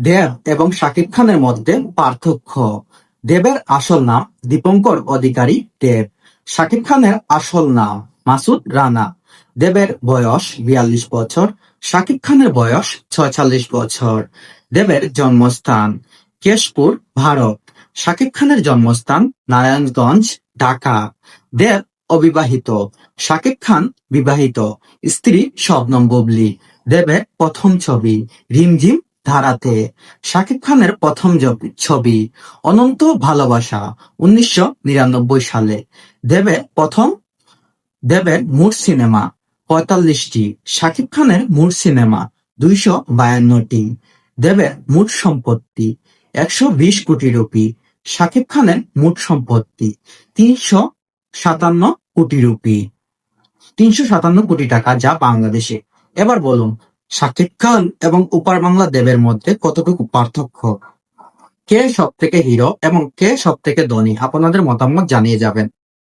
দেব এবং শাকিব খানের মধ্যে পার্থক্য। দেবের আসল নাম দীপঙ্কর, অধিকারী দেব। শাকিব খানের আসল নাম মাসুদ রানা। দেবের বয়স বিয়াল্লিশ বছর, শাকিব খানের বয়স ছয়চল্লিশ বছর। দেবের জন্মস্থান কেশপুর, ভারত। শাকিব খানের জন্মস্থান নারায়ণগঞ্জ, ঢাকা। দেব অবিবাহিত, শাকিব খান বিবাহিত, স্ত্রী শবনম বুবলি। দেবের প্রথম ছবি রিমঝিম ধারাতে শাকিব খানের প্রথম ছবি, অনন্ত ভালোবাসা, উনিশশো নিরানব্বই সালে। দেবের প্রথম দেবের মোট সিনেমা, পঁয়তাল্লিশটি। শাকিব খানের মোট সিনেমা, দুইশো বায়ান্নটি। দেবের মোট সম্পত্তি, একশো বিশ কোটি রুপি। শাকিব খানের মোট সম্পত্তি, তিনশো সাতান্ন কোটি রুপি। তিনশো সাতান্ন কোটি টাকা যা বাংলাদেশে। এবার বলুন শাকিব খান এবং উপার বাংলা দেবের মধ্যে কতটুকু পার্থক্য? কে সব থেকে হিরো এবং কে সব থেকে ধনী? আপনাদের মতামত জানিয়ে যাবেন।